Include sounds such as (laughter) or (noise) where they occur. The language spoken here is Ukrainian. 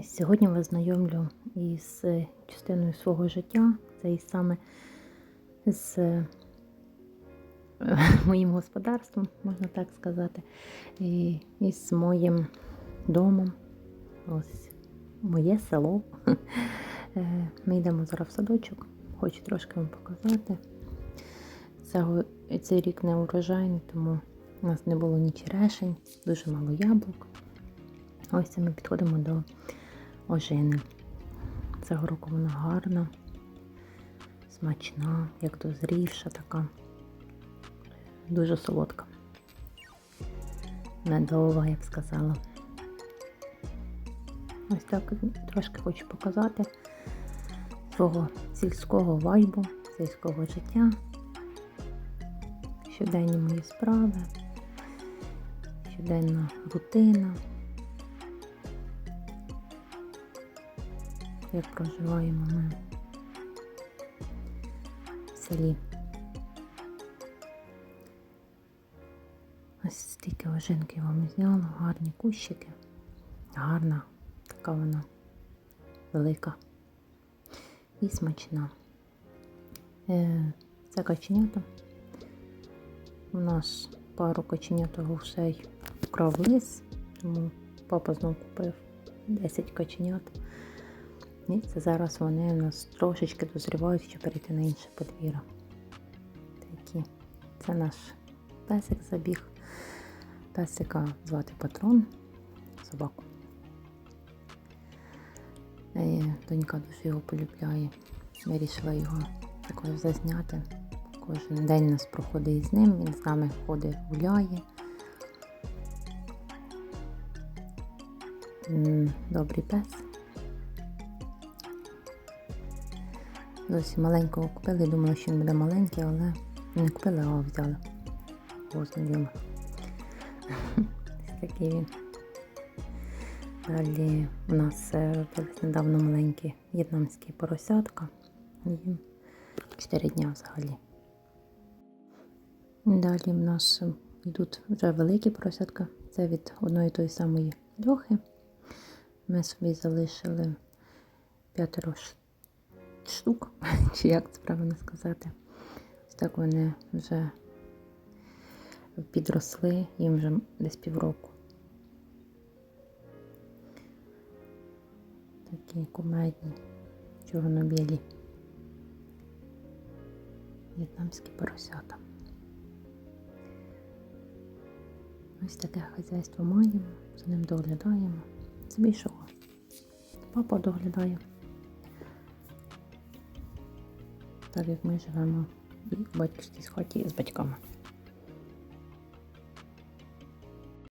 Сьогодні вас знайомлю із е, частиною свого життя, це і саме з е, (laughs) моїм господарством, можна так сказати, і, і моїм домом. Ось моє село. (laughs) Е, Ми йдемо зараз в садочок, хочу трошки вам показати. Цей рік не урожайний, тому у нас не було ні черешень, дуже мало яблук. Ось ми підходимо до ожини. Цього року вона гарна, смачна, як дозрівша така, дуже солодка. Медова, я б сказала. Ось так трошки хочу показати свого сільського вайбу, сільського життя, щоденні мої справи, щоденна рутина. Як проживаємо ми в селі. Ось стільки ожинки вам зняла, гарні кущики. Гарна, така вона велика і смачна. Е, Це каченята. У нас пару каченят гусей вкрав лис, тому папа знову купив 10 каченят. І зараз вони нас трошечки дозрівають, щоб перейти на інше подвір'я. Такі. Це наш песик забіг. Песика звати патрон, собаку. Е, Донька дуже його полюбляє. Вирішила його також зазняти. Кожен день у нас проходить з ним, він з нами ходить, гуляє. Добрий пес. Зовсім маленького купили, думала, що він буде маленький, але не купили, а взяли. Возьмемо. Ось такий він. Далі у нас е, недавно маленькі в'єтнамські поросятка. Їм 4 дня взагалі. Далі в нас йдуть вже великі поросятка. Це від одної тої самої льохи. Ми собі залишили п'ятеро штук, (laughs) чи як це правильно сказати. Ось так вони вже підросли, їм вже десь півроку. Такі кумедні, чорно-білі. В'єтнамські поросята. Ось таке хазяйство маємо, за ним доглядаємо. Це більшого. Папа доглядає. Так як ми живемо в батьківській хаті з батьками.